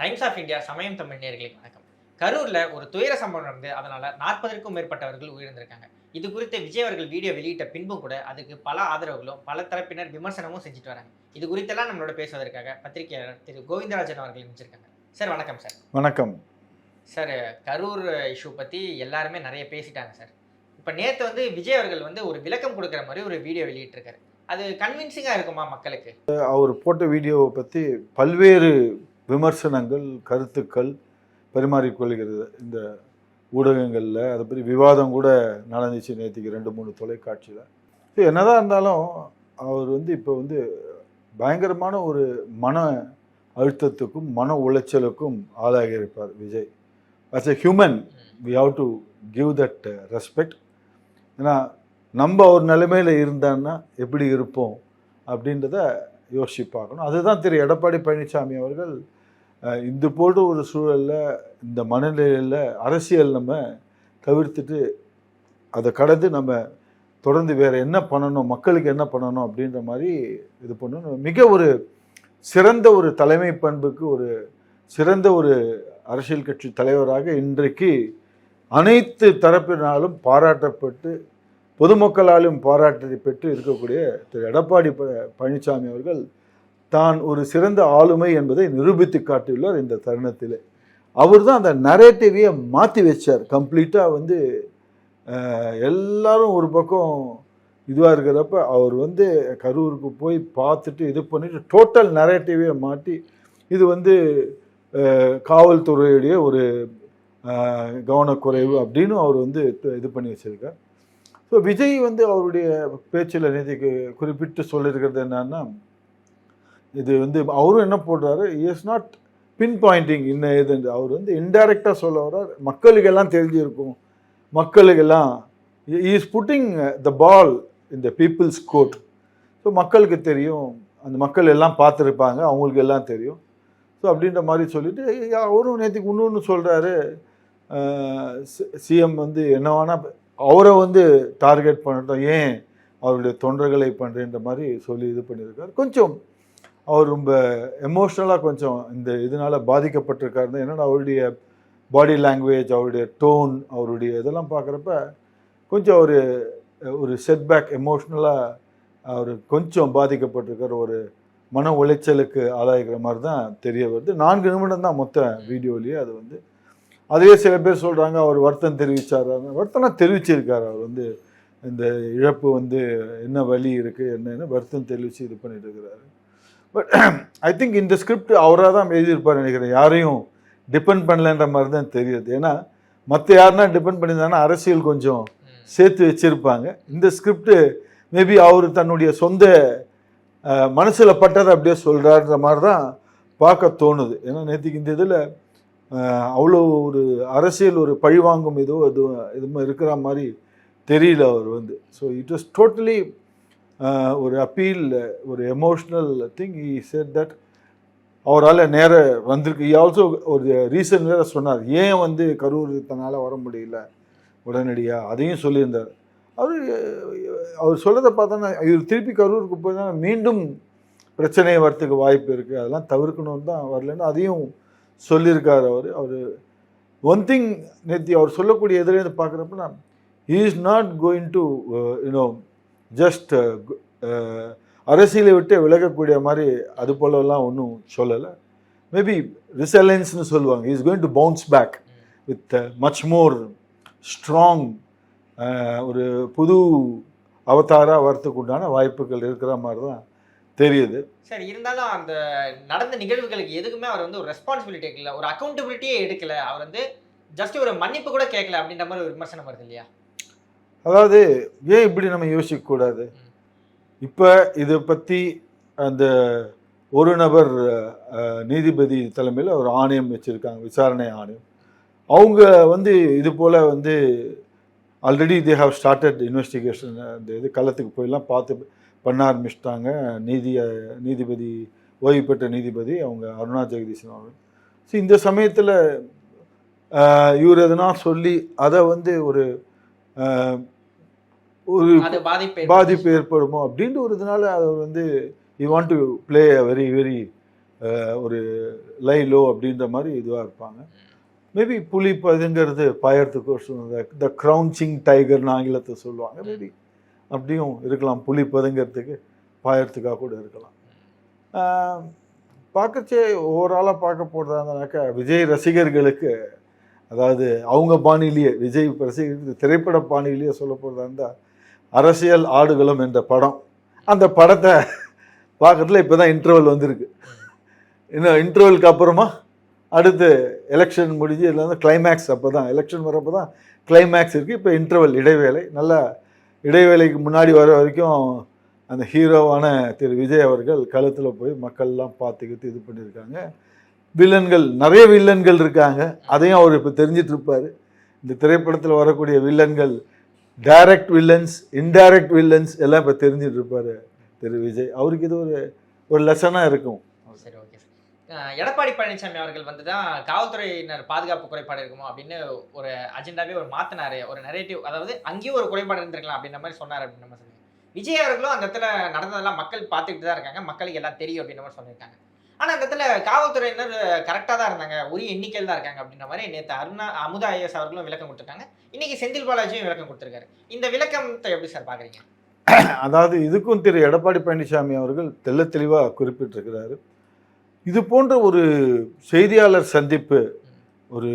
Times of India சமயம் தமிழ் நேயர்களுக்கு வணக்கம். கரூர்ல ஒரு துயர சம்பவம் நடந்து அதனால நாற்பதற்கும் மேற்பட்டவர்கள் உயிரிழந்திருக்காங்க. இது குறித்து விஜய் அவர்கள் வீடியோ வெளியிட்ட பின்பும் கூட அதுக்கு பல ஆதரவுகளும் பல தரப்பினர் விமர்சனமும் செஞ்சுட்டு வராங்க. இது குறித்தெல்லாம் நம்மளோட பேசுவதற்காக பத்திரிகையாளர் திரு கோவிந்தராஜன் அவர்கள் இணைஞ்சிருக்காங்க. சார் வணக்கம் சார். வணக்கம். சார் கரூர் இஷ்யூ பத்தி எல்லாருமே நிறைய பேசிட்டாங்க சார். இப்போ நேற்று வந்து விஜய் அவர்கள் வந்து ஒரு விளக்கம் கொடுக்குற மாதிரி ஒரு வீடியோ வெளியிட்டிருக்காரு. அது கன்வின்சிங்காக இருக்குமா மக்களுக்கு? அவர் போட்ட வீடியோவை பற்றி பல்வேறு விமர்சனங்கள் கருத்துக்கள் பரிமாறிக்கொள்கிறது இந்த ஊடகங்களில் அதை பற்றி விவாதம் கூட நடந்துச்சு நேற்றுக்கு ரெண்டு மூணு தொலைக்காட்சியில். என்னதான் இருந்தாலும் அவர் வந்து இப்போ வந்து பயங்கரமான ஒரு மன அழுத்தத்துக்கும் மன உளைச்சலுக்கும் ஆளாகி இருப்பார் Vijay. As a human we have to give that respect ஏன்னா நம்ம ஒரு நிலைமையில் இருந்தான்னா எப்படி இருப்போம் அப்படின்றத யோசிச்சு பார்க்கணும். அதுதான் திரு. எடப்பாடி பழனிசாமி அவர்கள் இது போன்ற ஒரு சூழலில் இந்த மனநிலையில் அரசியல் நம்ம தவிர்த்துட்டு அதை கடந்து நம்ம தொடர்ந்து வேறு என்ன பண்ணணும் மக்களுக்கு என்ன பண்ணணும் அப்படின்ற மாதிரி இது பண்ணணும். மிக ஒரு சிறந்த ஒரு தலைமை பண்புக்கு ஒரு சிறந்த ஒரு அரசியல் கட்சி தலைவராக இன்றைக்கு அனைத்து தரப்பினாலும் பாராட்டப்பட்டு பொதுமக்களாலும் பாராட்டத்தை பெற்று இருக்கக்கூடிய திரு. எடப்பாடி ப- பழனிசாமி அவர்கள் தான் ஒரு சிறந்த ஆளுமை என்பதை நிரூபித்து காட்டியுள்ளார் இந்த தருணத்தில். அவர் தான் அந்த நரேட்டிவையே மாற்றி வச்சார். கம்ப்ளீட்டாக வந்து எல்லாரும் ஒரு பக்கம் இதுவாக இருக்கிறப்ப அவர் வந்து கரூருக்கு போய் பார்த்துட்டு இது பண்ணிட்டு டோட்டல் நரேட்டிவே மாற்றி இது வந்து காவல்துறையுடைய ஒரு கவனக்குறைவு அப்படின்னு அவர் வந்து இது பண்ணி வச்சிருக்கார். ஸோ விஜய் வந்து அவருடைய பேச்சில் நேற்றுக்கு குறிப்பிட்டு சொல்லியிருக்கிறது என்னன்னா இது வந்து அவரும் என்ன போடுறாரு? இஸ் நாட் பின் பாயிண்டிங் இன்ன இது அவர் வந்து இன்டைரக்டாக சொல்ல வர்றார். மக்களுக்கெல்லாம் தெரிஞ்சிருக்கும். மக்களுக்கெல்லாம் இஸ் புட்டிங் த பால் இந்த பீப்புள்ஸ் கோட் ஸோ மக்களுக்கு தெரியும். அந்த மக்கள் எல்லாம் பார்த்துருப்பாங்க. அவங்களுக்கு எல்லாம் தெரியும். ஸோ அப்படின்ற மாதிரி சொல்லிட்டு அவரும் நேற்றுக்கு இன்னொன்று சொல்கிறாரு சிஎம் வந்து என்ன வேணால் அவரை வந்து டார்கெட் பண்ணட்டும். ஏன்? அவருடைய தொண்டர்களை பண்ணுறேன்ற மாதிரி சொல்லி இது பண்ணியிருக்காரு. கொஞ்சம் அவர் ரொம்ப எமோஷ்னலாக கொஞ்சம் இந்த இதனால் பாதிக்கப்பட்டிருக்காருன்னு என்னென்னா அவருடைய பாடி லாங்குவேஜ் அவருடைய டோன் அவருடைய இதெல்லாம் பார்க்குறப்ப கொஞ்சம் ஒரு ஒரு செட்பேக் எமோஷ்னலாக அவர் கொஞ்சம் பாதிக்கப்பட்டிருக்கார். ஒரு மன உளைச்சலுக்கு ஆளாகிக்கிற மாதிரி தான் தெரிய வருது. நான்கு நிமிடம் தான் மொத்த வீடியோலேயே அது வந்து. அதுவே சில பேர் சொல்கிறாங்க அவர் வருத்தம் தெரிவித்தார் வருத்தம்லாம் தெரிவிச்சிருக்காரு. அவர் வந்து இந்த இழப்பு வந்து என்ன வழி இருக்குது என்னென்னு வருத்தம் தெரிவித்து இது பண்ணிட்டு இருக்கிறாரு. பட் ஐ திங்க் இந்த ஸ்கிரிப்ட் அவராக தான் எழுதியிருப்பார் நினைக்கிறேன். யாரையும் டிபெண்ட் பண்ணலன்ற மாதிரி தான் தெரியுது. ஏன்னா மற்ற யாருன்னா டிபெண்ட் பண்ணியிருந்தாங்கன்னா அரசியல் கொஞ்சம் சேர்த்து வச்சுருப்பாங்க. இந்த ஸ்கிரிப்ட் மேபி அவர் தன்னுடைய சொந்த மனசில் பட்டதை அப்படியே சொல்கிறாருன்ற மாதிரி தான் பார்க்க தோணுது. ஏன்னா நேற்றுக்கு இந்த இதில் அவ்வளோ ஒரு அரசியல் ஒரு பழிவாங்கும் இதோ இது இது இருக்கிற மாதிரி தெரியல அவர் வந்து. ஸோ இட் வாஸ் டோட்டலி ஒரு அப்பீல் ஒரு emotional thing he said that அவரால் நேர வந்திருக்கு. ஆல்சோ ஒரு ரீசன் வேறு சொன்னார். ஏன் வந்து கரூர் தன்னால் வர முடியல? உடனடியாக அதையும் சொல்லியிருந்தார். அவர் அவர் சொல்கிறத பார்த்தோன்னா இவர் திருப்பி கரூருக்கு போய் மீண்டும் பிரச்சனை வரத்துக்கு வாய்ப்பு இருக்குது அதெல்லாம் தவிர்க்கணும்னு தான் வரலன்னு அதையும் சொல்லியிருக்கார் அவர். அவர் ஒன் திங் நேற்று அவர் சொல்லக்கூடிய எதிரே பார்க்குறப்ப நான் he is not going to you know just uh, uh, அரசியலை விட்டு விலகக்கூடிய மாதிரி அது போலலாம் ஒன்றும் சொல்லலை. மேபி ரிசலன்ஸ்னு சொல்லுவாங்க. Is going to bounce back with much more strong ஒரு புது அவதாராக வரத்துக்கு உண்டான வாய்ப்புகள் இருக்கிற மாதிரி தான் தெரியுது. சரி இருந்தாலும் அந்த நடந்த நிகழ்வுகளுக்கு எதுக்குமே அவர் வந்து ஒரு ரெஸ்பான்சிபிலிட்டி எடுக்கல. ஒரு அக்கௌண்டபிலிட்டியே எடுக்கல. அவர் வந்து ஜஸ்ட் ஒரு மன்னிப்பு கூட கேட்கல அப்படின்ற மாதிரி ஒரு விமர்சனம் வருது இல்லையா? அதாவது ஏன் இப்படி நம்ம யோசிக்கக்கூடாது இப்போ இதை பற்றி அந்த ஒரு நபர் நீதிபதி தலைமையில் ஒரு ஆணையம் வச்சுருக்காங்க விசாரணை ஆணையம். அவங்க வந்து இது போல் வந்து already they have started investigation அந்த இது களத்துக்கு போயெல்லாம் பார்த்து பண்ண ஆரம்பிச்சிட்டாங்க. நீதி நீதிபதி ஓய்வு பெற்ற நீதிபதி அவங்க அருணா ஜெகதீசன் அவர்கள். ஸோ இந்த சமயத்தில் இவர் எதனா சொல்லி அதை வந்து ஒரு ஒரு அது பாதிப்பு பாதிப்பு ஏற்படுமோ அப்படின்ற ஒரு இதனால அவர் வந்து you want to play a very very ஒரு லை லோ அப்படின்ற மாதிரி இதுவாக இருப்பாங்க. மேபி புலி பதுங்கிறது பாயறதுக்கு த க்ரௌச்சிங் டைகர்னு ஆங்கிலத்தை சொல்லுவாங்க. மேபி அப்படியும் இருக்கலாம். புலி பதுங்கிறதுக்கு பாயறதுக்காக கூட இருக்கலாம். பார்க்கச்சே ஓவராலாக பார்க்க போகிறதானாக்கா விஜய் ரசிகர்களுக்கு அதாவது அவங்க பாணியிலேயே விஜய் ரசிகர்களுக்கு திரைப்பட பாணியிலேயே சொல்ல போகிறதா இருந்தால் அரசியல் ஆடுகளும் என்ற படம். அந்த படத்தை பார்க்கறதுல இப்போ தான் இன்டர்வல் வந்திருக்கு. இன்னும் இன்டர்வலுக்கு அப்புறமா அடுத்து எலெக்ஷன் முடிஞ்சு இதில் வந்து கிளைமேக்ஸ் அப்போ தான் எலெக்ஷன் வரப்போ தான் கிளைமேக்ஸ் இருக்குது இப்போ இன்டர்வல் இடைவேளை நல்லா இடைவேளைக்கு முன்னாடி வர வரைக்கும் அந்த ஹீரோவான திரு விஜய் அவர்கள் களத்தில் போய் மக்கள்லாம் பார்த்துக்கிட்டு இது பண்ணியிருக்காங்க. வில்லன்கள் நிறைய வில்லன்கள் இருக்காங்க. அதையும் அவர் இப்போ தெரிஞ்சிட்ருப்பார் இந்த திரைப்படத்தில் வரக்கூடிய வில்லன்கள் டைரக்ட் வில்லன்ஸ் இன்டைரக்ட் வில்லன்ஸ் எல்லாம் இப்போ தெரிஞ்சிட்டு இருப்பார் திரு விஜய். அவருக்கு இது ஒரு ஒரு லெசனாக இருக்கும். சரி ஓகே சார் எடப்பாடி பழனிசாமி அவர்கள் வந்து தான் காவல்துறையினர் பாதுகாப்பு குறைபாடு இருக்குமோ அப்படின்னு ஒரு அஜெண்டாவே ஒரு மாத்தினாரு. ஒரு நரேட்டிவ் அதாவது அங்கேயும் ஒரு குறைபாடு இருந்திருக்கலாம் அப்படின்ற மாதிரி சொன்னார் அப்படின்னு நம்ம சொல்லுங்க விஜய் அவர்களும் அந்த இடத்துல நடந்ததெல்லாம் மக்கள் பார்த்துக்கிட்டு தான் இருக்காங்க. மக்களுக்கு எல்லாம் தெரியும் அப்படின்ற மாதிரி சொல்லியிருக்காங்க. ஆனா அந்த இடத்துல காவல்துறையினர் கரெக்டாக தான் இருந்தாங்க. உரிய எண்ணிக்கையில் தான் இருக்காங்க அப்படின்ற மாதிரி நேற்று அருணா அமுதா ஐஎஸ் அவர்களும் விளக்கம் கொடுத்துருக்காங்க இன்னைக்கு செந்தில் பாலாஜியும் விளக்கம் கொடுத்துருக்காரு. இந்த விளக்கத்தை எப்படி சார் பாக்குறீங்க அதாவது இதுக்கும் திரு எடப்பாடி பழனிசாமி அவர்கள் தெள்ள தெளிவாக குறிப்பிட்டிருக்கிறாரு. இது போன்ற ஒரு செய்தியாளர் சந்திப்பு ஒரு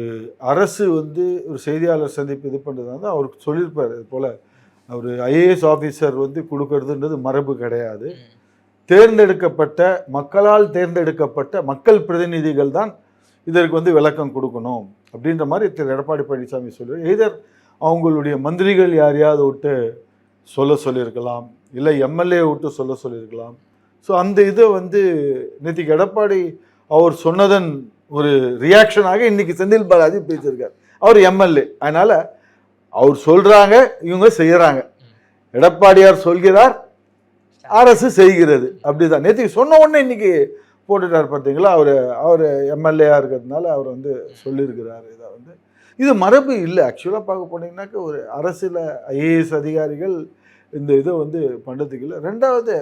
அரசு வந்து ஒரு செய்தியாளர் சந்திப்பு இது பண்ணுறது வந்து அவருக்கு சொல்லியிருப்பார். இது போல் அவர் ஐஏஎஸ் ஆஃபீஸர் வந்து கொடுக்கறதுன்றது மரபு கிடையாது. தேர்ந்தெடுக்கப்பட்ட மக்களால் தேர்ந்தெடுக்கப்பட்ட மக்கள் பிரதிநிதிகள் தான் இதற்கு வந்து விளக்கம் கொடுக்கணும் அப்படின்ற மாதிரி திரு. எடப்பாடி பழனிசாமி சொல்லுவார் எய்தர் அவங்களுடைய மந்திரிகள் யாரையாவது விட்டு சொல்ல சொல்லியிருக்கலாம். இல்லை எம்எல்ஏ விட்டு சொல்ல சொல்லியிருக்கலாம். ஸோ அந்த இதை வந்து நேற்றுக்கு எடப்பாடி அவர் சொன்னதன் ஒரு ரியாக்ஷனாக இன்னைக்கு செந்தில் பாலாஜி பேசியிருக்கார். அவர் எம்எல்ஏ. அதனால் அவர் சொல்கிறாங்க இவங்க செய்கிறாங்க எடப்பாடியார் சொல்கிறார் அரசு செய்கிறது. அப்படிதான். நேற்று சொன்ன உடனே இன்னைக்கு போட்டுட்டார் பார்த்தீங்களா? அவர் அவர் எம்எல்ஏயா இருக்கிறதுனால அவர் வந்து சொல்லியிருக்கிறார். இதை வந்து இது மரபு இல்லை. ஆக்சுவலாக பார்க்க போனீங்கன்னாக்க ஒரு அரசில் ஐஏஎஸ் அதிகாரிகள் இந்த இதை வந்து பண்ணுறதுக்கு இல்லை. ரெண்டாவது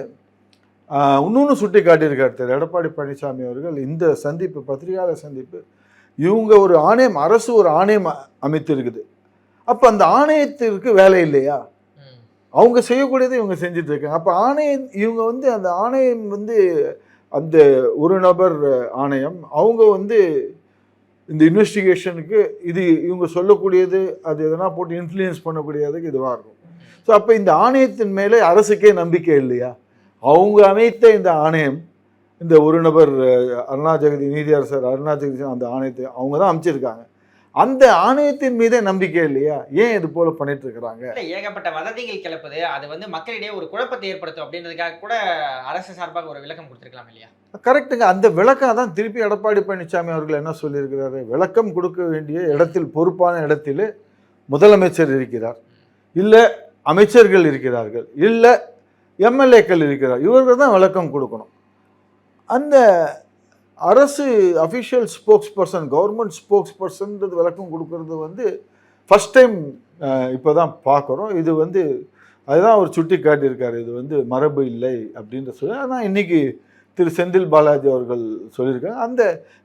இன்னொன்று சுட்டி காட்டியிருக்கார் திரு எடப்பாடி பழனிசாமி அவர்கள் இந்த சந்திப்பு பத்திரிகையாளர் சந்திப்பு இவங்க ஒரு ஆணையம் அரசு ஒரு ஆணையம் அமைத்திருக்குது. அப்போ அந்த ஆணையத்திற்கு வேலை இல்லையா? அவங்க செய்யக்கூடியதை இவங்க செஞ்சுட்டு இருக்காங்க. அப்போ ஆணையம் இவங்க வந்து அந்த ஆணையம் வந்து அந்த ஒரு நபர் ஆணையம் அவங்க வந்து இந்த இன்வெஸ்டிகேஷனுக்கு இது இவங்க சொல்லக்கூடியது அது எதனா போட்டு இன்ஃப்ளூயன்ஸ் பண்ணக்கூடியதுக்கு இதுவாக இருக்கும். ஸோ அப்போ இந்த ஆணையத்தின் மேலே அரசுக்கே நம்பிக்கை இல்லையா? அவங்க அமைத்த இந்த ஆணையம் இந்த ஒரு நபர் அஹ், அருணா ஜெகதி நீதியரசர் அருணா ஜெகதி அந்த ஆணையத்தை அவங்க தான் அமைச்சிருக்காங்க. அந்த ஆணையத்தின் மீதே நம்பிக்கை இல்லையா? ஏன் இது போல பண்ணிட்டு இருக்கிறாங்க ஏகப்பட்ட வதந்திகள் கிளப்புது. அது வந்து மக்களிடையே ஒரு குழப்பத்தை ஏற்படுத்தும் அப்படின்றதுக்காக கூட அரசு சார்பாக ஒரு விளக்கம் கொடுத்திருக்கலாம் இல்லையா? கரெக்டுங்க அந்த விளக்கம் தான் திருப்பி எடப்பாடி பழனிசாமி அவர்கள் என்ன சொல்லியிருக்கிறாரு? விளக்கம் கொடுக்க வேண்டிய இடத்தில் பொறுப்பான இடத்தில் முதலமைச்சர் இருக்கிறார். இல்லை அமைச்சர்கள் இருக்கிறார்கள். இல்லை எம்எல்ஏக்கள் இருக்கிறார். இவர்கள் தான் விளக்கம் கொடுக்கணும். அந்த அரசு அஃபிஷியல் ஸ்போக்ஸ் பர்சன் கவர்மெண்ட் ஸ்போக்ஸ் பர்சன்றது விளக்கம் கொடுக்கறது வந்து ஃபஸ்ட் டைம் இப்போ தான் பார்க்குறோம். இது வந்து அதுதான் அவர் சுட்டி காட்டியிருக்கார். இது வந்து மரபு இல்லை அப்படின்ற சொல்லி ஆனால் இன்றைக்கி திரு செந்தில் பாலாஜி அவர்கள் சொல்லியிருக்காங்க. அந்த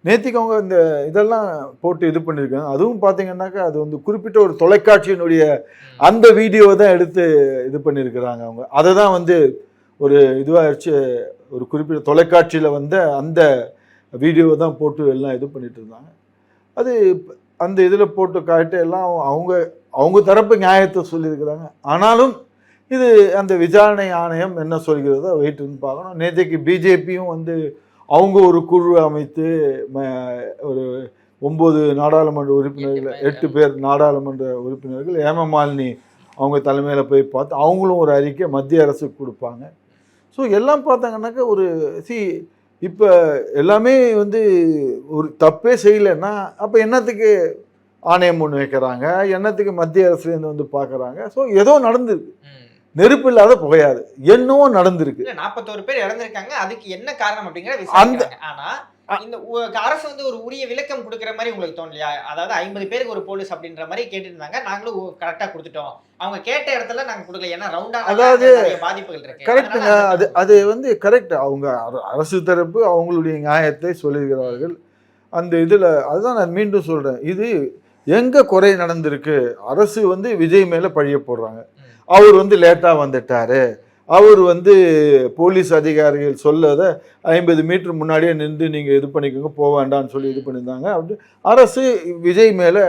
நேத்திக்கு அவங்க இந்த இதெல்லாம் போட்டு இது பண்ணியிருக்காங்க. அதுவும் பார்த்தீங்கன்னாக்கா அது வந்து குறிப்பிட்ட ஒரு தொலைக்காட்சியினுடைய அந்த வீடியோவை தான் எடுத்து இது பண்ணியிருக்கிறாங்க அவங்க. அதை தான் வந்து ஒரு இதுவாகிடுச்சு ஒரு குறிப்பிட்ட தொலைக்காட்சியில் வந்த அந்த வீடியோவை தான் போட்டு எல்லாம் இது பண்ணிட்டு இருந்தாங்க. அது அந்த இதில் போட்டு காட்டு எல்லாம் அவங்க அவங்க தரப்பு நியாயத்தை சொல்லியிருக்கிறாங்க. ஆனாலும் இது அந்த விசாரணை ஆணையம் என்ன சொல்கிறதோ வெயிட்டுன்னு பார்க்கணும். நேற்றைக்கு பிஜேபியும் வந்து அவங்க ஒரு குழு அமைத்து ம- ஒரு ஒம்பது நாடாளுமன்ற உறுப்பினர்கள் எட்டு பேர். நாடாளுமன்ற உறுப்பினர்கள் ஏமமாலினி அவங்க தலைமையில் போய் பார்த்து அவங்களும் ஒரு அறிக்கை மத்திய அரசுக்கு கொடுப்பாங்க. ஸோ எல்லாம் பார்த்தாங்கன்னாக்கா ஒரு சி இப்போ எல்லாமே வந்து ஒரு தப்பே செய்யலைன்னா அப்போ என்னத்துக்கு ஆணையம் ஒன்று வைக்கிறாங்க? என்னத்துக்கு மத்திய அரசுலேருந்து வந்து பார்க்குறாங்க ஸோ ஏதோ நடந்திருக்கு. நெருப்பு இல்லாத புகையாது. என்னவோ நடந்திருக்கு. நாற்பத்தோரு பேர் இறந்திருக்காங்க. அதுக்கு என்ன காரணம் அப்படிங்கிற அந்த- விசாரிக்கிறாங்க. ஆனா இந்த அரசு வந்து ஒரு உரிய விளக்கம் கொடுக்குற மாதிரி உங்களுக்கு தோணலையா? அதாவது ஐம்பது பேருக்கு ஒரு போலீஸ் அப்படின்ற மாதிரி கேட்டுட்டு இருந்தாங்க நாங்களும் கரெக்டா கொடுத்துட்டோம். அவங்க கேட்ட இடத்துல நாங்க கொடுக்கல. ஏன்னா ரவுண்டா அதாவது பாதிப்புகள் இருக்கு. கரெக்டுங்க அது அது வந்து கரெக்ட் அவங்க அர- அரசு தரப்பு அவங்களுடைய நியாயத்தை சொல்லுகிறார்கள். அந்த இதில் அதுதான் நான் மீண்டும் சொல்கிறேன் இது எங்கே குறை நடந்திருக்கு? அரசு வந்து விஜய் மேலே பழிய போடுறாங்க. அவர் வந்து லேட்டாக வந்துட்டாரு. அவர் வந்து போலீஸ் அதிகாரிகள் சொல்லதை ஐம்பது மீட்டர் முன்னாடியே நின்று நீங்கள் இது பண்ணிக்கோங்க போக வேண்டாம்னு சொல்லி இது பண்ணியிருந்தாங்க. அப்படி அரசு விஜய் மேலே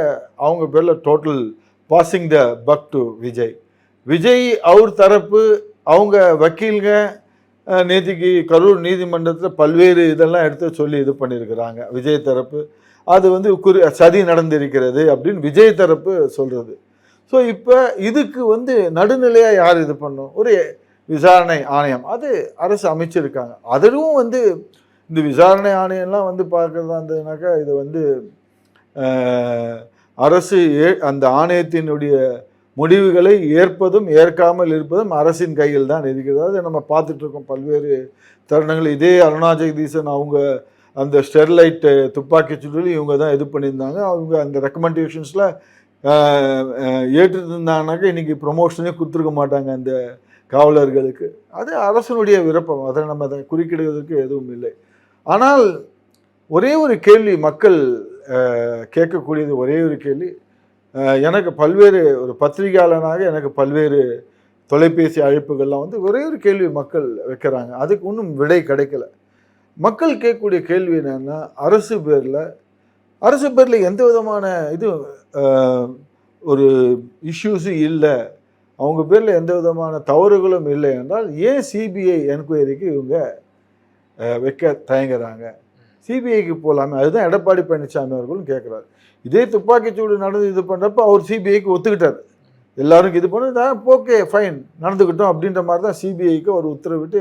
அவங்க பேரில் total passing the buck to Vijay. Vijay அவர் தரப்பு அவங்க வக்கீல்க நீதிக்கு கரூர் நீதிமன்றத்தில் பல்வேறு இதெல்லாம் எடுத்து சொல்லி இது பண்ணியிருக்கிறாங்க. விஜய் தரப்பு அது வந்து குறி சதி நடந்திருக்கிறது அப்படின்னு விஜய் தரப்பு சொல்கிறது ஸோ இப்போ இதுக்கு வந்து நடுநிலையாக யார் இது பண்ணும்? ஒரு விசாரணை ஆணையம். அது அரசு அமைச்சிருக்காங்க. அதுவும் வந்து இந்த விசாரணை ஆணையம்லாம் வந்து பார்க்குறதா இருந்ததுனாக்கா இது வந்து அரசு ஏ அந்த ஆணையத்தினுடைய முடிவுகளை ஏற்பதும் ஏற்காமல் இருப்பதும் அரசின் கையில் தான் இருக்கிறது. அதை நம்ம பார்த்துட்ருக்கோம். பல்வேறு தருணங்கள். இதே அருணா ஜெகதீசன் அவங்க அந்த ஸ்டெர்லைட்டு துப்பாக்கி சுடலி இவங்க தான் இது பண்ணியிருந்தாங்க. அவங்க அந்த ரெக்கமெண்டேஷன்ஸில் ஏற்றிருந்தாங்கனாக்கா இன்றைக்கி ப்ரொமோஷனே கொடுத்துருக்க மாட்டாங்க அந்த காவலர்களுக்கு. அது அரசனுடைய விருப்பம். அதை நம்ம அதை குறுக்கிடுவதற்கு எதுவும் இல்லை. ஆனால் ஒரே ஒரு கேள்வி மக்கள் கேட்கக்கூடியது ஒரே ஒரு கேள்வி. எனக்கு பல்வேறு ஒரு பத்திரிகையாளனாக எனக்கு பல்வேறு தொலைபேசி அழைப்புகள்லாம் வந்து ஒரே ஒரு கேள்வி மக்கள் வைக்கிறாங்க. அதுக்கு ஒன்றும் விடை கிடைக்கல. மக்கள் கேட்கக்கூடிய கேள்வி என்னென்னா அரசு பேரில் அரசு பேரில் எந்த விதமான இது ஒரு இஷ்யூஸும் இல்லை. அவங்க பேரில் எந்த விதமான தவறுகளும் இல்லை என்றால் ஏன் சிபிஐ என்கொயரிக்கு இவங்க வைக்க தயங்குறாங்க? சிபிஐக்கு போகலாமே அதுதான் எடப்பாடி பழனிசாமி அவர்களும் கேட்குறாரு இதே துப்பாக்கிச்சூடு நடந்து இது பண்ணுறப்ப அவர் சிபிஐக்கு ஒத்துக்கிட்டார். எல்லாருக்கும் இது பண்ணி ஓகே ஃபைன் நடந்துக்கிட்டோம் அப்படின்ற மாதிரி தான் சிபிஐக்கு அவர் உத்தரவிட்டு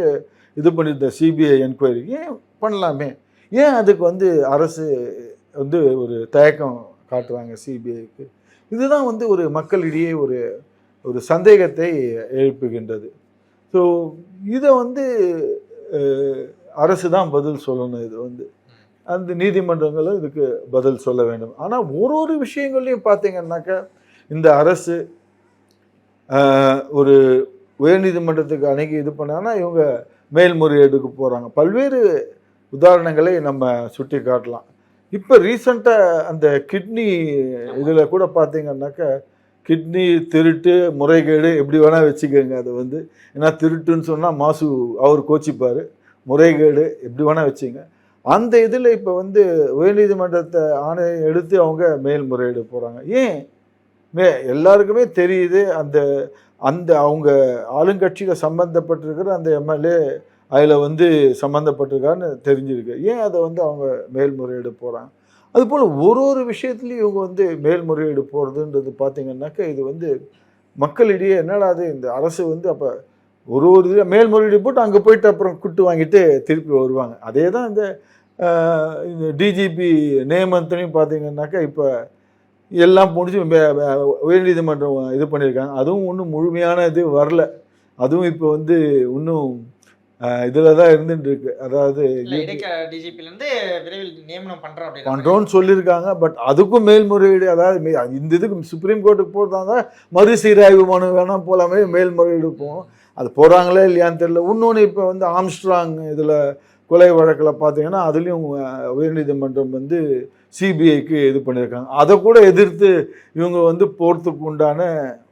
இது பண்ணியிருந்த சிபிஐ என்கொயரிக்கு ஏன் பண்ணலாமே? ஏன் அதுக்கு வந்து அரசு வந்து ஒரு தயக்கம் காட்டுறாங்க சிபிஐக்கு இதுதான் வந்து ஒரு மக்களிடையே ஒரு ஒரு சந்தேகத்தை எழுப்புகின்றது. ஸோ இதை வந்து அரசு தான் பதில் சொல்லணும் இது வந்து. அந்த நீதிமன்றங்களும் இதுக்கு பதில் சொல்ல வேண்டும். ஆனால் ஒரு ஒரு விஷயங்கள்லையும் பார்த்தீங்கன்னாக்கா இந்த அரசு ஒரு உயர்நீதிமன்றத்துக்கு அணுகி இது பண்ணாங்கன்னா இவங்க மேல்முறையீடுக்கு போகிறாங்க பல்வேறு உதாரணங்களை நம்ம சுட்டி காட்டலாம். இப்போ ரீசண்டாக அந்த கிட்னி இதில் கூட பார்த்தீங்கன்னாக்கா கிட்னி திருட்டு முறைகேடு எப்படி வேணால் வச்சுக்கோங்க. அதை வந்து ஏன்னா திருட்டுன்னு சொன்னால் மாசு அவர் கோச்சிப்பார். முறைகேடு எப்படி வேணால் வச்சுங்க. அந்த இதில் இப்போ வந்து உயர்நீதிமன்றத்தை ஆணையம் எடுத்து அவங்க மேல்முறையீடு போகிறாங்க ஏன்? மே எல்லாருக்குமே தெரியுது அந்த அந்த அவங்க ஆளுங்கட்சியில் சம்மந்தப்பட்டிருக்கிற அந்த எம்எல்ஏ அதில் வந்து சம்மந்தப்பட்டிருக்கான்னு தெரிஞ்சிருக்கு. ஏன் அதை வந்து அவங்க மேல்முறையீடு போகிறாங்க அதுபோல் ஒரு ஒரு விஷயத்துலையும் இவங்க வந்து மேல்முறையீடு போகிறதுன்றது பார்த்தீங்கன்னாக்கா இது வந்து மக்களிடையே என்னடா அது இந்த அரசு வந்து அப்போ ஒரு ஒரு இதில் மேல்முறையீடு போட்டு அங்கே போயிட்டு அப்புறம் குட்டு வாங்கிட்டு திருப்பி வருவாங்க. அதே தான் இந்த டிஜிபி நியமனத்துலையும் பார்த்தீங்கன்னாக்கா இப்போ எல்லாம் முடிஞ்சு உயர்நீதிமன்றம் இது பண்ணியிருக்காங்க. அதுவும் ஒன்றும் முழுமையான இது வரல. அதுவும் இப்போ வந்து இன்னும் இதில் தான் இருந்துட்டு இருக்கு அதாவது இல்ல இடைக்க டிஜிபில இருந்து விரைவில் நியமனம் சொல்லியிருக்காங்க. பட் அதுக்கும் மேல்முறையீடு அதாவது இந்த இதுக்கு சுப்ரீம் கோர்ட்டுக்கு போகிறதா மறுசீராய்வு மனு வேணால் போகலாமே மேல்முறையீடு போகும் அது போகிறாங்களே இல்லையான்னு தெரியல. இன்னொன்று இப்போ வந்து ஆம்ஸ்ட்ராங் இதில் கொலை வழக்கில் பார்த்தீங்கன்னா அதுலேயும் உயர்நீதிமன்றம் வந்து சிபிஐக்கு இது பண்ணியிருக்காங்க. அதை கூட எதிர்த்து இவங்க வந்து போகிறதுக்கு உண்டான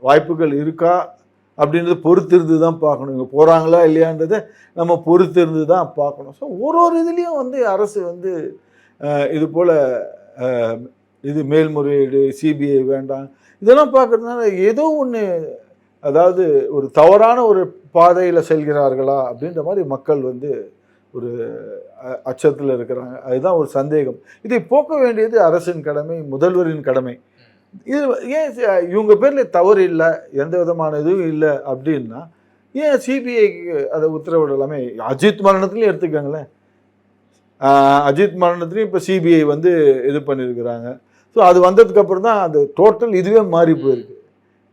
வாய்ப்புகள் இருக்கா? அப்படின்றது பொறுத்திருந்து தான் பார்க்கணும். இங்கே போகிறாங்களா இல்லையான்றதை நம்ம பொறுத்திருந்து தான் பார்க்கணும். ஸோ ஒரு ஒரு இதுலேயும் வந்து அரசு வந்து இது போல் இது மேல்முறையீடு சிபிஐ வேண்டாம் இதெல்லாம் பார்க்குறதுனால ஏதோ ஒன்று அதாவது ஒரு தவறான ஒரு பாதையில் செல்கிறார்களா அப்படின்ற மாதிரி மக்கள் வந்து ஒரு அச்சத்தில் இருக்கிறாங்க. அதுதான் ஒரு சந்தேகம். இதை போக்க வேண்டியது அரசின் கடமை முதல்வரின் கடமை. இது ஏன் இவங்க பேரில் தவறு இல்லை எந்த விதமான இதுவும் இல்லை அப்படின்னா ஏன் சிபிஐக்கு அதை உத்தரவிடலாமே? அஜித் மரணத்துலையும் எடுத்துக்கோங்களேன். அஜித் மரணத்துலையும் இப்போ சிபிஐ வந்து இது பண்ணியிருக்கிறாங்க ஸோ அது வந்ததுக்கப்புறம் தான் அது டோட்டல் இதுவே மாறி போயிருக்கு.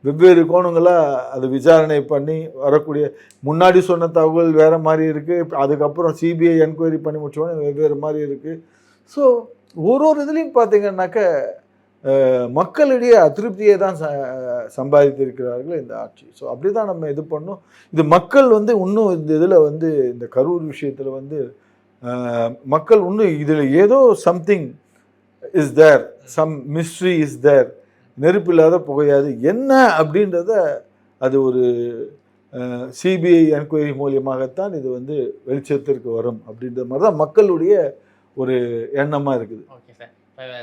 வெவ்வேறு கோணங்களாக அது விசாரணை பண்ணி வரக்கூடிய முன்னாடி சொன்ன தகவல் வேறு மாதிரி இருக்குது அதுக்கப்புறம் சிபிஐ என்கொயரி பண்ணி முடிச்சோடனே வெவ்வேறு மாதிரி இருக்குது ஸோ ஒரு ஒரு இதுலேயும் பார்த்தீங்கன்னாக்க மக்களிடையே அதிருப்தியை தான் ச சம்பாதித்திருக்கிறார்கள் இந்த ஆட்சி. ஸோ அப்படி தான் நம்ம இது பண்ணோம். இது மக்கள் வந்து இன்னும் இந்த இதில் வந்து இந்த கரூர் விஷயத்தில் வந்து மக்கள் இன்னும் இதில் ஏதோ something is there some mystery is there நெருப்பு இல்லாத புகையாது. என்ன அப்படின்றத அது ஒரு சிபிஐ என்கொயரி மூலியமாகத்தான் இது வந்து வெளிச்சத்திற்கு வரும் அப்படின்ற மாதிரி தான் மக்களுடைய ஒரு எண்ணமாக இருக்குது. ஓகே சார்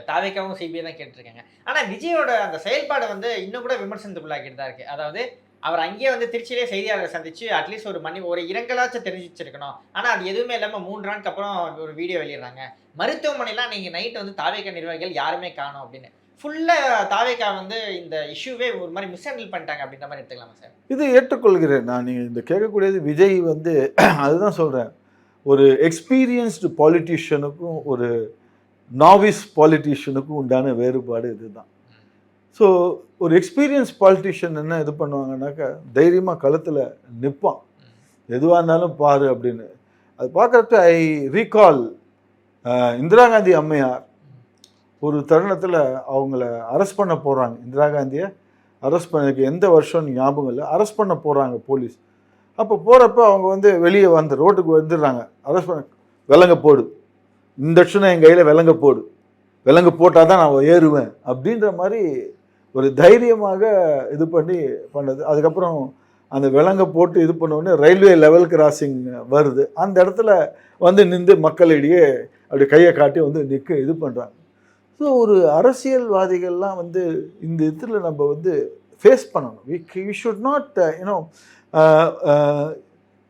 தாவேக்காவும் சிபிஐ தான் கேட்டிருக்காங்க. ஆனால் விஜயோட அந்த செயல்பாடு வந்து இன்னும் கூட விமர்சனத்துக்குள்ளாக்கிட்டு தான் இருக்கு. அதாவது அவர் அங்கேயே வந்து திருச்சியிலே செய்தியாளரை சந்திச்சு அட்லீஸ்ட் ஒரு மணி ஒரு இரங்கலாச்சும் தெரிஞ்சிச்சிருக்கணும். ஆனால் அது எதுவுமே இல்லாமல் மூன்று நாளுக்கு அப்புறம் ஒரு வீடியோ வெளியிடுறாங்க. மருத்துவமனைலாம் நீங்கள் நைட்டு வந்து தாவேக்கா நிர்வாகிகள் யாருமே காணும் அப்படின்னு. ஃபுல்லாக தாவேக்கா வந்து இந்த இஷ்யூவே ஒரு மாதிரி மிஸ் ஹேண்டில் பண்ணிட்டாங்க அப்படின்ற மாதிரி எடுத்துக்கலாமா சார்? இது ஏற்றுக்கொள்கிறேன். நான் நீங்கள் இந்த கேட்கக்கூடியது விஜய் வந்து அதுதான் சொல்கிறேன் ஒரு எக்ஸ்பீரியன்ஸ்டு பாலிட்டிஷியனுக்கும் ஒரு நாவிஸ் பாலிட்டிஷியனுக்கும் உண்டான வேறுபாடு இதுதான். ஸோ ஒரு எக்ஸ்பீரியன்ஸ் பாலிட்டிஷியன் என்ன இது பண்ணுவாங்கன்னாக்கா தைரியமாக களத்தில் நிற்பான் எதுவாக இருந்தாலும் பாரு அப்படின்னு. அது பார்க்குறப்ப ஐ ரீகால் இந்திரா காந்தி அம்மையார் ஒரு தருணத்தில் அவங்கள அரெஸ்ட் பண்ண போகிறாங்க இந்திரா காந்தியை அரெஸ்ட் பண்ணதுக்கு எந்த வருஷம் ஞாபகம் இல்லை. அரெஸ்ட் பண்ண போகிறாங்க போலீஸ். அப்போ போகிறப்ப அவங்க வந்து வெளியே வந்து ரோட்டுக்கு வந்துடுறாங்க. அரெஸ்ட் பண்ண விலங்க போடு. இந்த வருஷம் என் கையில் விலங்க போடு. விலங்கு போட்டால் தான் நான் ஏறுவேன். அப்படின்ற மாதிரி ஒரு தைரியமாக இது பண்ணி பண்ணது. அதுக்கப்புறம் அந்த விலங்கை போட்டு இது பண்ணோடனே ரயில்வே லெவல் கிராசிங் வருது. அந்த இடத்துல வந்து நின்று மக்களிடையே அப்படி கையை காட்டி வந்து நிற்க இது பண்ணுறாங்க ஸோ ஒரு அரசியல்வாதிகள்லாம் வந்து இந்த இதில் நம்ம வந்து ஃபேஸ் பண்ணணும். வி ஷுட் நாட் யூனோ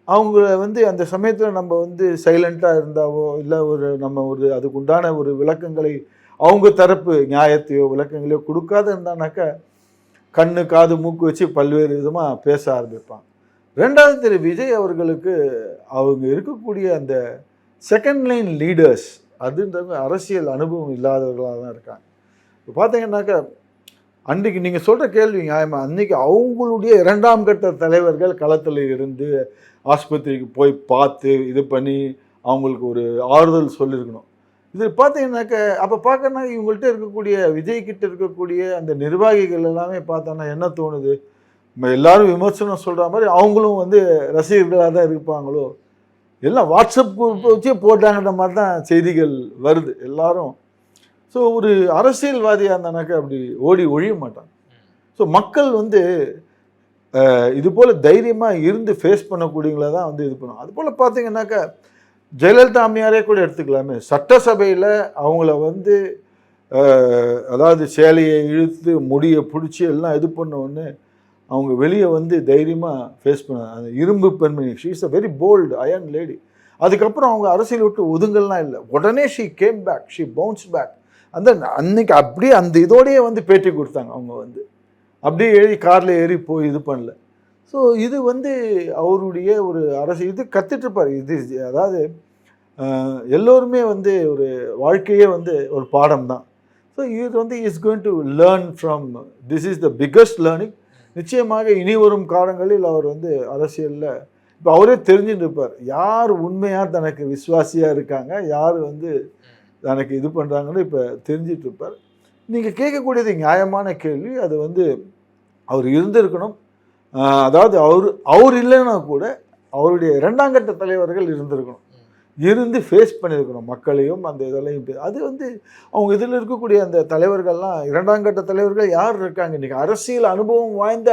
அவங்க வந்து அந்த சமயத்தில் நம்ம வந்து சைலண்ட்டாக இருந்தாவோ இல்லை ஒரு நம்ம ஒரு அதுக்கு உண்டான ஒரு விளக்கங்களை அவங்க தரப்பு நியாயத்தையோ விளக்கங்களையோ கொடுக்காத இருந்தானாக்கா கண்ணு காது மூக்கு வச்சு பல்வேறு விதமாக பேச ஆரம்பிப்பான். ரெண்டாவது திரு விஜய் அவர்களுக்கு அவங்க இருக்கக்கூடிய அந்த செகண்ட் லைன் லீடர்ஸ் அதுன்றவங்க அரசியல் அனுபவம் இல்லாதவர்களாக தான் இருக்காங்க. இப்போ பார்த்தீங்கன்னாக்கா அன்றைக்கு நீங்கள் சொல்கிற கேள்வி நியாயமாக அன்றைக்கி அவங்களுடைய இரண்டாம் கட்ட தலைவர்கள் களத்தில் இருந்து ஆஸ்பத்திரிக்கு போய் பார்த்து இது பண்ணி அவங்களுக்கு ஒரு ஆறுதல் சொல்லியிருக்கணும். இது பார்த்தீங்கன்னாக்க அப்போ பார்க்கறனா இவங்கள்ட்ட இருக்கக்கூடிய விஜய்கிட்ட இருக்கக்கூடிய அந்த நிர்வாகிகள் எல்லாமே பார்த்தோன்னா என்ன தோணுது? நம்ம எல்லாரும் விமர்சனம் சொல்கிற மாதிரி அவங்களும் வந்து ரசிகர்களாக தான் இருப்பாங்களோ? எல்லாம் வாட்ஸ்அப் குரூப்பை வச்சே போட்டாங்கன்ற மாதிரி தான் செய்திகள் வருது எல்லாரும். ஸோ ஒரு அரசியல்வாதியாக இருந்தானாக்கா அப்படி ஓடி ஒழிய மாட்டாங்க. ஸோ மக்கள் வந்து இது போல் தைரியமாக இருந்து ஃபேஸ் பண்ணக்கூடியவங்கள தான் வந்து இது பண்ணுவோம். அதுபோல் பார்த்தீங்கன்னாக்கா ஜெயலலிதா அம்மையாரே கூட எடுத்துக்கலாமே. சட்டசபையில் அவங்கள வந்து அதாவது சேலையை இழுத்து முடியை பிடிச்சி எல்லாம் இது பண்ண அவங்க வெளியே வந்து தைரியமாக ஃபேஸ் பண்ண அந்த இரும்பு பெண்மணி she is a very bold iron lady அதுக்கப்புறம் அவங்க அரசியல் விட்டு ஒதுங்கல்லாம் இல்லை. உடனே she came back she bounce back அந்த அன்னைக்கு அப்படியே அந்த இதோடையே வந்து பேட்டி கொடுத்தாங்க அவங்க வந்து. அப்படியே ஏறி காரில் ஏறி போய் இது பண்ணல. ஸோ இது வந்து அவருடைய ஒரு அரசு இது கற்றுட்ருப்பார் இது அதாவது எல்லோருமே வந்து ஒரு வாழ்க்கையே வந்து ஒரு பாடம் தான் ஸோ இது வந்து is going to learn from this is the biggest learning நிச்சயமாக இனி வரும் காலங்களில் அவர் வந்து அரசியலில் இப்போ அவரே தெரிஞ்சுட்டு இருப்பார் யார் உண்மையாக தனக்கு விசுவாசியாக இருக்காங்க யார் வந்து தனக்கு இது பண்ணுறாங்கன்னு இப்போ தெரிஞ்சிட்டு இருப்பார் நீங்கள் கேட்கக்கூடியது நியாயமான கேள்வி. அது வந்து அவர் இருந்திருக்கணும். அதாவது அவர் அவர் இல்லைன்னா கூட அவருடைய இரண்டாம் கட்ட தலைவர்கள் இருந்திருக்கணும். இருந்து ஃபேஸ் பண்ணியிருக்கணும் மக்களையும் அந்த இதெல்லாம் அது வந்து அவங்க இதில் இருக்கக்கூடிய அந்த தலைவர்கள்லாம் இரண்டாம் கட்ட தலைவர்கள் யார் இருக்காங்க இன்றைக்கி அரசியல் அனுபவம் வாய்ந்த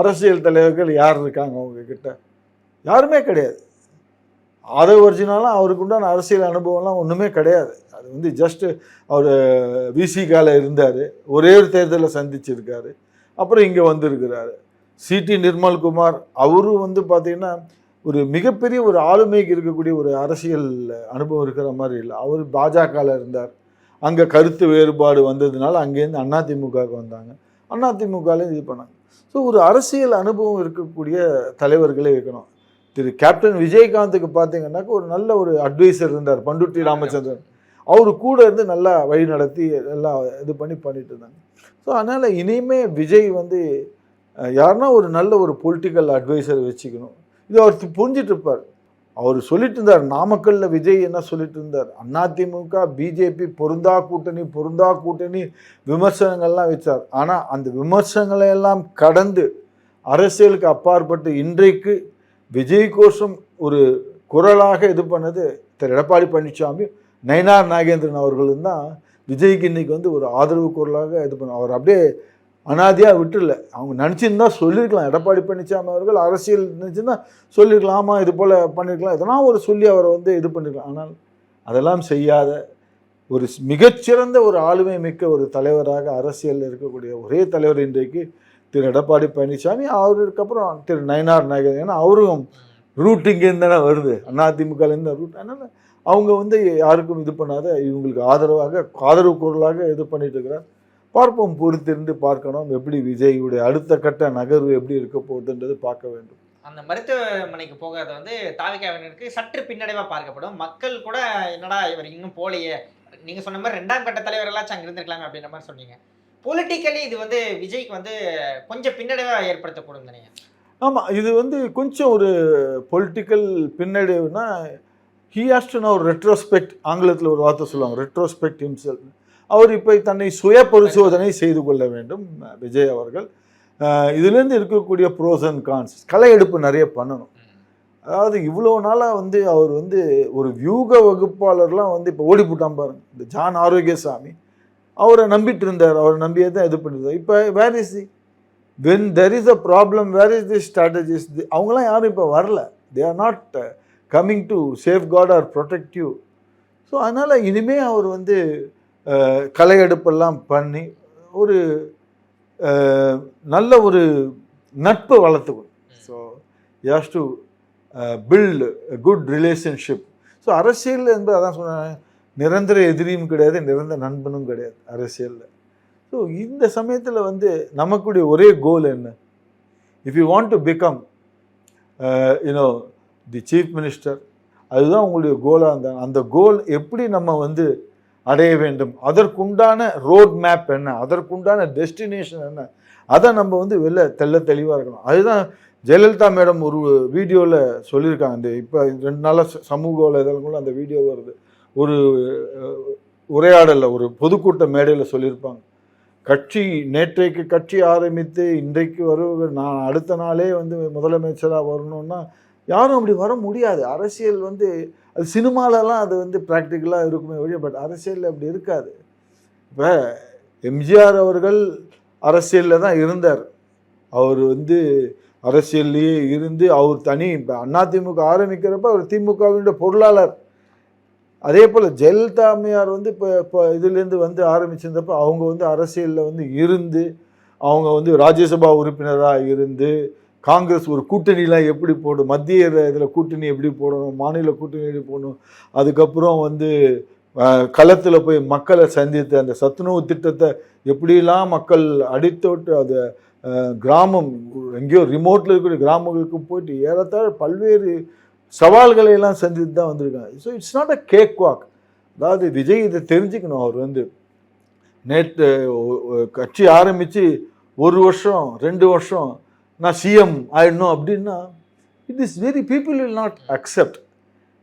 அரசியல் தலைவர்கள் யார் இருக்காங்க அவங்கக்கிட்ட யாருமே கிடையாது. ஆதவ ஒரிஜினலாக அவருக்கு உண்டான அரசியல் அனுபவம்லாம் ஒன்றுமே கிடையாது. அது வந்து ஜஸ்ட்டு அவர் விசிகால இருந்தார். ஒரே ஒரு தேர்தலில் சந்திச்சிருக்காரு. அப்புறம் இங்கே வந்திருக்கிறாரு. சிடி நிர்மல்குமார் அவரும் வந்து பார்த்தீங்கன்னா ஒரு மிகப்பெரிய ஒரு ஆளுமைக்கு இருக்கக்கூடிய ஒரு அரசியல் அனுபவம் இருக்கிற மாதிரி இல்லை. அவர் பாஜகவில் இருந்தார். அங்கே கருத்து வேறுபாடு வந்ததுனால அங்கேருந்து அதிமுகவுக்கு வந்தாங்க. அதிமுகலேருந்து இது பண்ணாங்க. ஸோ ஒரு அரசியல் அனுபவம் இருக்கக்கூடிய தலைவர்களே இருக்கணும். திரு கேப்டன் விஜயகாந்துக்கு பார்த்தீங்கன்னாக்க ஒரு நல்ல ஒரு அட்வைசர் இருந்தார் பண்டுட்டி ராமச்சந்திரன். அவர் கூட இருந்து நல்லா வழி நடத்தி எல்லாம் இது பண்ணி பண்ணிட்டு இருந்தாங்க. ஸோ அதனால் இனிமே விஜய் வந்து யாருன்னா ஒரு நல்ல ஒரு பொலிட்டிக்கல் அட்வைசர் வச்சுக்கணும். இது அவர் புரிஞ்சிட்டு இருப்பார். அவர் சொல்லிட்டு இருந்தார் நாமக்கல்ல விஜய் என்ன சொல்லிட்டு இருந்தார்? அதிமுக பிஜேபி பொருந்தா கூட்டணி பொருந்தா கூட்டணி விமர்சனங்கள்லாம் வச்சார். ஆனால் அந்த விமர்சனங்களை எல்லாம் கடந்து அரசியலுக்கு அப்பாற்பட்டு இன்றைக்கு விஜய் கோஷம் ஒரு குரலாக இது பண்ணது திரு. எடப்பாடி பழனிசாமி நயினார் நாகேந்திரன் அவர்களும் தான். விஜய்க்கு இன்னைக்கு வந்து ஒரு ஆதரவு குரலாக இது பண்ண அவர் அப்படியே அனாதியாக விட்டுல அவங்க நினச்சிருந்தா சொல்லியிருக்கலாம் எடப்பாடி பழனிசாமி அவர்கள் அரசியல் நினச்சிருந்தா சொல்லியிருக்கலாம் ஆமாம் இது போல் பண்ணியிருக்கலாம் எதனா ஒரு சொல்லி அவரை வந்து இது பண்ணிருக்கலாம். ஆனால் அதெல்லாம் செய்யாத ஒரு ஸ்- மிகச்சிறந்த ஒரு ஆளுமை மிக்க ஒரு தலைவராக அரசியலில் இருக்கக்கூடிய ஒரே தலைவர் இன்றைக்கு திரு எடப்பாடி பழனிசாமி அவருக்கு அப்புறம் திரு நயனார் நாயகர் ஏன்னா அவரும் ரூட் இங்கேருந்து தானே வருது. அதிமுகலேருந்து ரூட் அதனால் அவங்க வந்து யாருக்கும் இது பண்ணாத இவங்களுக்கு ஆதரவாக ஆதரவு குரலாக இது பண்ணிட்டு இருக்கிறார். பார்ப்போம் பொறுத்திருந்து பார்க்கணும். எப்படி விஜயுடைய அடுத்த கட்ட நகர்வு எப்படி இருக்க போகுதுன்றது பார்க்க வேண்டும். அந்த மருத்துவமனைக்கு போகிறது வந்து தாவிகாவினருக்கு சற்று பின்னடைவா பார்க்கப்படும். மக்கள் கூட என்னடா இவர் இன்னும் போலையே நீங்க சொன்ன மாதிரி ரெண்டாம் கட்ட தலைவர் எல்லாம் அங்க இருந்திருக்கலாமே அப்படின்ற மாதிரி சொன்னீங்க. பொலிட்டிக்கலி இது வந்து விஜய்க்கு வந்து கொஞ்சம் பின்னடைவா ஏற்படுத்தக்கூடும் நினைக்கிறேன். ஆமாம் இது வந்து கொஞ்சம் ஒரு political பின்னடைவுனா he has to now retrospect ஆங்கிலத்தில் ஒரு வார்த்தை சொல்லுவாங்க ரெட்ரோஸ்பெக்ட் ஹிம்செல் அவர் இப்போ தன்னை சுய பரிசோதனை செய்து கொள்ள வேண்டும் விஜய் அவர்கள். இதுலேருந்து இருக்கக்கூடிய ப்ரோஸ் அண்ட் கான்ஸ் களை எடுப்பு நிறைய பண்ணணும். அதாவது இவ்வளோ நாளாக வந்து அவர் வந்து ஒரு வியூக வகுப்பாளர்லாம் வந்து இப்போ ஓடி போட்டான் பாருங்க. இந்த ஜான் ஆரோக்கியசாமி அவரை நம்பிட்டு இருந்தார் அவரை நம்பியே தான் இது பண்ணிருந்தார் இப்போ where is the when there is a problem where is the strategies அவங்களாம் யாரும் இப்போ வரல. They are not coming to safeguard or protective so அதனால் இனிமேல் அவர் வந்து அஹ், களையெடுப்பெல்லாம் பண்ணி ஒரு நல்ல ஒரு நட்பு வளர்த்துக்கணும். So has to build good relationship so அரசியல் என்பது அதான் சொன்னேன் நிரந்தர எதிரியும் கிடையாது நிரந்தர நண்பனும் கிடையாது அரசியலில். ஸோ இந்த சமயத்தில் வந்து நமக்குடைய ஒரே கோல் என்ன? If you want to become you know the chief minister. அதுதான் உங்களுடைய கோலாக இருந்தாங்க அந்த கோல் எப்படி நம்ம வந்து அடைய வேண்டும்? அதற்குண்டான ரோட் மேப் என்ன? அதற்குண்டான டெஸ்டினேஷன் என்ன? அதை நம்ம வந்து வெளில தெள்ள தெளிவாக இருக்கணும். அதுதான் ஜெயலலிதா மேடம் ஒரு வீடியோவில் சொல்லியிருக்காங்க. இந்த இப்போ ரெண்டு நாளாக சமூக வலைதளங்களும் அந்த வீடியோ வருது. ஒரு உரையாடலில் ஒரு பொதுக்கூட்ட மேடையில் சொல்லியிருப்பாங்க. கட்சி நேற்றைக்கு கட்சி ஆரம்பித்து இன்றைக்கு வருவ நான் அடுத்த நாளே வந்து முதலமைச்சராக வரணும்னா யாரும் அப்படி வர முடியாது. அரசியல் வந்து அது சினிமாலலாம் அது வந்து ப்ராக்டிக்கலாக இருக்குமே வழிய பட் அரசியலில் அப்படி இருக்காது. இப்போ எம்ஜிஆர் அவர்கள் அரசியலில் தான் இருந்தார். அவர் வந்து அரசியல்லையே இருந்து அவர் தனி இப்போ அதிமுக ஆரம்பிக்கிறப்ப அவர் திமுகவினுடைய பொருளாளர். அதே போல் ஜெயலலிதா அம்மையார் வந்து இப்போ இப்போ இதுலேருந்து வந்து ஆரம்பிச்சிருந்தப்ப அவங்க வந்து அரசியலில் வந்து இருந்து அவங்க வந்து ராஜ்யசபா உறுப்பினராக இருந்து காங்கிரஸ் ஒரு கூட்டணிலாம் எப்படி போடும் மத்திய இதில் கூட்டணி எப்படி போடணும் மாநில கூட்டணி எப்படி போடணும் அதுக்கப்புறம் வந்து களத்தில் போய் மக்களை சந்தித்து அந்த சத்துணவு திட்டத்தை எப்படிலாம் மக்கள் அடித்தோட்டு அதை கிராமம் எங்கேயோ ரிமோட்டில் இருக்கக்கூடிய கிராமங்களுக்கு போயிட்டு ஏறத்தாழ பல்வேறு சவால்களை எல்லாம் சந்தித்து தான் வந்திருக்காங்க. So it's not a cake walk அதாவது விஜய் இதை தெரிஞ்சுக்கணும். அவர் வந்து நேற்று கட்சி ஆரம்பித்து ஒரு வருஷம் ரெண்டு வருஷம் நான் சிஎம் ஆயிடணும் அப்படின்னா it is very people will not accept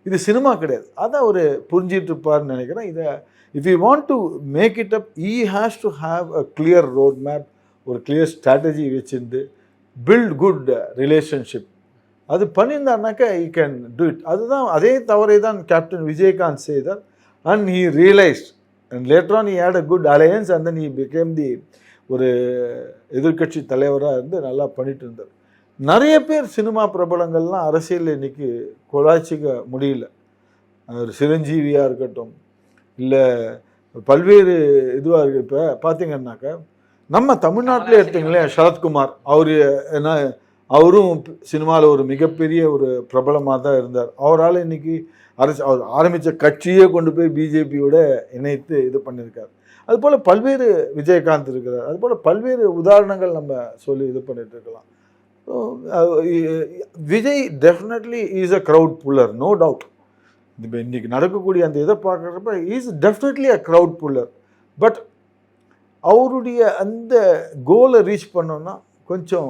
இது சினிமா கிடையாது. அதான் அவர் புரிஞ்சிட்டு இருப்பார்னு நினைக்கிறேன். இதை if you want to make it up he has to have a clear road map ஒரு கிளியர் ஸ்ட்ராட்டஜி வச்சிருந்து பில்ட் குட் ரிலேஷன்ஷிப் அது பண்ணியிருந்தாருனாக்கா ஈ கேன் டூ இட் அதுதான் அதே தவறை தான் கேப்டன் விஜயகாந்த் செய்தார். And he realised and later on he had a good alliance and then he became the ஒரு எதிர்க்கட்சி தலைவராக இருந்து நல்லா பண்ணிட்டு இருந்தார். நிறைய பேர் சினிமா பிரபலங்கள்லாம் அரசியலில் இன்னைக்கு கொலாய்ச்சிக்க முடியல. ஒரு சிரஞ்சீவியாக இருக்கட்டும் இல்லை பல்வேறு இதுவாக இருக்கு. இப்போ பார்த்தீங்கன்னாக்கா நம்ம தமிழ்நாட்டில் எடுத்துங்களேன் சரத்குமார். அவர் என்ன அவரும் சினிமாவில் ஒரு மிகப்பெரிய ஒரு பிரபலமாக தான் இருந்தார். அவரால் இன்னைக்கு அரசு அவர் ஆரம்பித்த கட்சியே கொண்டு போய் பிஜேபியோட இணைத்து இது பண்ணியிருக்கார் அதுபோல் பல்வேறு விஜயகாந்த் இருக்கிறார். அதுபோல் பல்வேறு உதாரணங்கள் நம்ம சொல்லி இது பண்ணிட்டு இருக்கலாம். Vijay definitely is a crowd puller no doubt இப்போ இன்றைக்கி நடக்கக்கூடிய அந்த இதை பார்க்குறப்ப is definitely a crowd puller but அவருடைய அந்த கோலை ரீச் பண்ணோன்னா கொஞ்சம்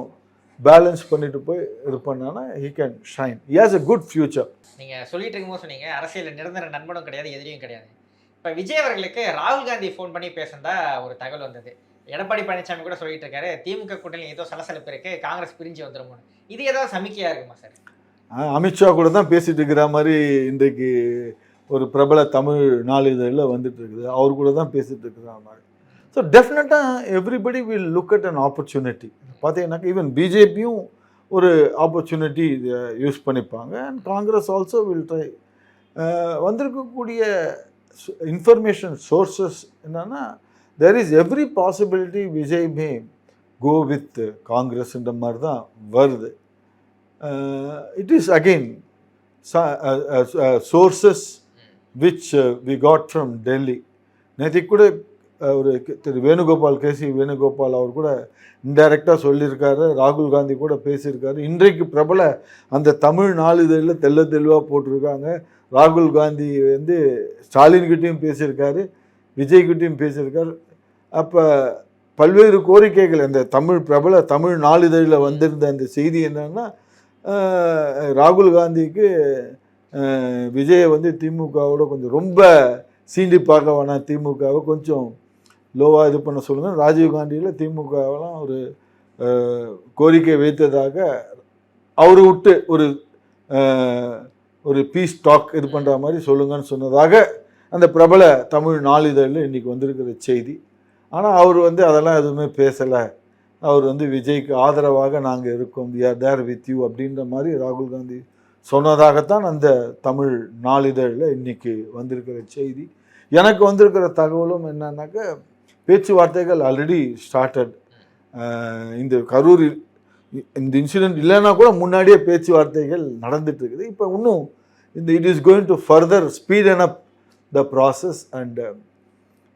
பேலன்ஸ் பண்ணிட்டு போய் இது பண்ணானா he can shine he has a good future நீங்கள் சொல்லிட்டு இருக்கும்போது சொன்னீங்க அரசியல் நிரந்தர நண்பனும் கிடையாது எதிரியும் கிடையாது. இப்ப விஜய் அவர்களுக்கு ராகுல் காந்தி ஃபோன் பண்ணி பேசுனதா ஒரு தகவல் வந்தது. எடப்பாடி பழனிசாமி கூட சொல்லிட்டு இருக்காரு திமுக கூட்டணி ஏதோ சலசலப்பு இருக்கு காங்கிரஸ் பிரிஞ்சு வந்துருமோன்னு. இது ஏதாவது சமிக்கையா இருக்குமா சார் அமித்ஷா கூட தான் பேசிட்டு இருக்கிற மாதிரி இன்றைக்கு ஒரு பிரபல தமிழ் நாளிதழில் வந்துட்டு இருக்குது. அவர் கூட தான் பேசிட்டு இருக்கிற மாதிரி. ஸோ டெஃபினட்டாக everybody will look at an opportunity பார்த்தீங்கன்னாக்கா ஈவன் பிஜேபியும் ஒரு ஆப்பர்ச்சுனிட்டி யூஸ் பண்ணிப்பாங்க. And Congress also will try வந்திருக்கக்கூடிய இன்ஃபர்மேஷன் சோர்சஸ் என்னன்னா there is every possibility Vijay may go with காங்கிரஸ்ன்ற மாதிரி தான் வருது. It is again sources which we got from Delhi நேற்று கூட ஒரு திரு வேணுகோபால் கேசி வேணுகோபால் அவர் கூட இன்டைரக்டாக சொல்லியிருக்காரு. ராகுல் காந்தி கூட பேசியிருக்காரு. இன்றைக்கு பிரபல அந்த தமிழ் நாளிதழில் தெல்ல தெளிவாக போட்டிருக்காங்க. ராகுல் காந்தி வந்து ஸ்டாலின்கிட்டையும் பேசியிருக்காரு விஜய்கிட்டையும் பேசியிருக்காரு. அப்போ பல்வேறு கோரிக்கைகள் அந்த தமிழ் பிரபல தமிழ் நாளிதழில் வந்திருந்த அந்த செய்தி என்னன்னா ராகுல் காந்திக்கு விஜயை வந்து திமுகவோட கொஞ்சம் ரொம்ப சீண்டி பார்க்க வேணாம். திமுகவை கொஞ்சம் லோவாக இது பண்ண சொல்லுங்கள் ராஜீவ்காந்தியில் திமுகவெல்லாம் ஒரு கோரிக்கை வைத்ததாக அவரை விட்டு ஒரு ஒரு பீஸ் டாக் இது பண்ணுற மாதிரி சொல்லுங்கன்னு சொன்னதாக அந்த பிரபல தமிழ் நாளிதழில் இன்றைக்கி வந்திருக்கிற செய்தி. ஆனால் அவர் வந்து அதெல்லாம் எதுவுமே பேசலை. அவர் வந்து விஜய்க்கு ஆதரவாக நாங்கள் இருக்கோம். We are there with you அப்படின்ற மாதிரி ராகுல் காந்தி சொன்னதாகத்தான் அந்த தமிழ் நாளிதழில் இன்னைக்கு வந்திருக்கிற செய்தி. எனக்கு வந்திருக்கிற தகவலும் என்னன்னாக்க பேச்சுவார்த்தைகள் ஆல்ரெடி ஸ்டார்டட் இந்த கரூர் இந்த இன்சிடென்ட் இல்லைன்னா கூட முன்னாடியே பேச்சுவார்த்தைகள் நடந்துட்டு இருக்குது. இப்போ இன்னும் இந்த it is going to further speed up the process and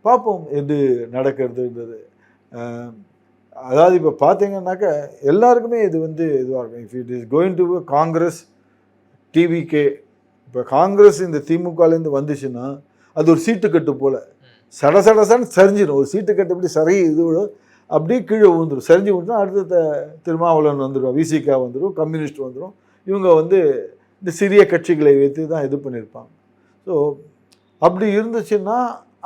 பார்ப்போம் எது நடக்கிறதுன்றது அதாவது இப்போ பார்த்தீங்கன்னாக்க எல்லாருக்குமே இது வந்து இதுவாக இருக்கும். If it is going to Congress TVK இப்போ காங்கிரஸ் இந்த திமுகலேருந்து வந்துச்சுன்னா அது ஒரு சீட்டுக்கட்டு போல். சட சரிஞ்சிடும் ஒரு சீட்டு கட்டுப்படி சரி இது அப்படியே கீழே விழுந்துடும் சரிஞ்சு விட்டுனா அடுத்த திருமாவளவன் வந்துடும் விசிகா வந்துடும் கம்யூனிஸ்ட் வந்துடும் இவங்க வந்து இந்த சிறிய கட்சிகளை வைத்து தான் இது பண்ணியிருப்பாங்க. ஸோ அப்படி இருந்துச்சுன்னா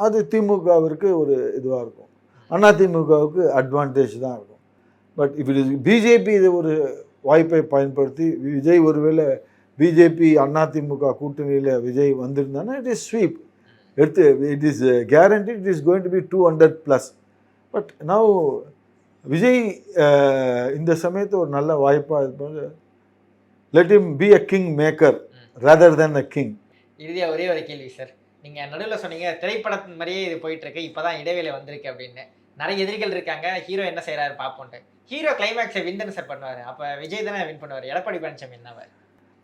அது திமுகவிற்கு ஒரு இதுவாக இருக்கும். அண்ணா திமுகவுக்கு அட்வான்டேஜ் தான் இருக்கும். பட் இப்படி பிஜேபி இது ஒரு வாய்ப்பை பயன்படுத்தி விஜய் ஒருவேளை பிஜேபி அதிமுக கூட்டணியில் விஜய் வந்திருந்தானா இட் இஸ் ஸ்வீப் எடுத்து it is guarantee it is going to be two hundred plus but now Vijay ah, இந்த சமயத்தை ஒரு நல்ல வாய்ப்பாக இருப்பாங்க let him be a king maker rather than a king இறுதியா ஒரே ஒரு கேள்வி சார் நீங்க நடுவில் சொன்னீங்க திரைப்படத்தின் மாதிரியே இது போயிட்டு இருக்கு இப்பதான் இடைவேளை வந்திருக்கு அப்படின்னு. நிறைய எதிரிகள் இருக்காங்க ஹீரோ என்ன செய்யறாரு பார்ப்போன்ட்டு ஹீரோ கிளைமேக்ஸை வின் தானே சார் பண்ணுவாரு. அப்ப விஜய் தானே வின் பண்ணுவார். எடப்பாடி பழனிசாமி என்னவார்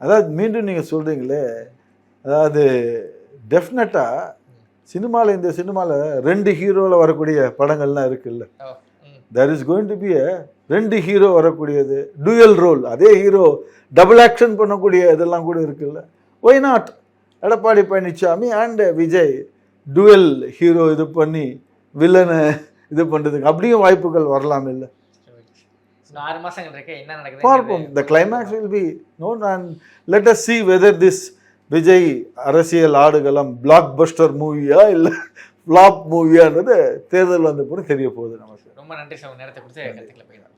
அதாவது மீண்டும் நீங்கள் சொல்கிறீங்களே அதாவது டெஃபினட்டாக சினிமாவில் இந்த சினிமாவில் ரெண்டு ஹீரோவில் வரக்கூடிய படங்கள்லாம் இருக்குல்ல. There is going to be a ரெண்டு ஹீரோ வரக்கூடியது டூயல் ரோல் அதே ஹீரோ டபுள் ஆக்ஷன் பண்ணக்கூடிய இதெல்லாம் கூட இருக்குல்ல. Why not Edappadi Palaniswami and Vijay dual hero இது பண்ணி வில்லனை இது பண்ணுறதுக்கு அப்படியும் வாய்ப்புகள் வரலாம் இல்லை. ஆறு மாசங்கள் இருக்கு என்ன நடக்குது பார்ப்போம். The climax will be known and let us see whether this Vijay அரசியல் ஆடுகளம் பிளாக் பஸ்டர் மூவியா இல்லை ஃப்ளாப் மூவியான்றது தேர்தல் வந்த பிறகு தெரிய போகுது நமக்கு. ரொம்ப நன்றி சார். நேரத்தை கொடுத்து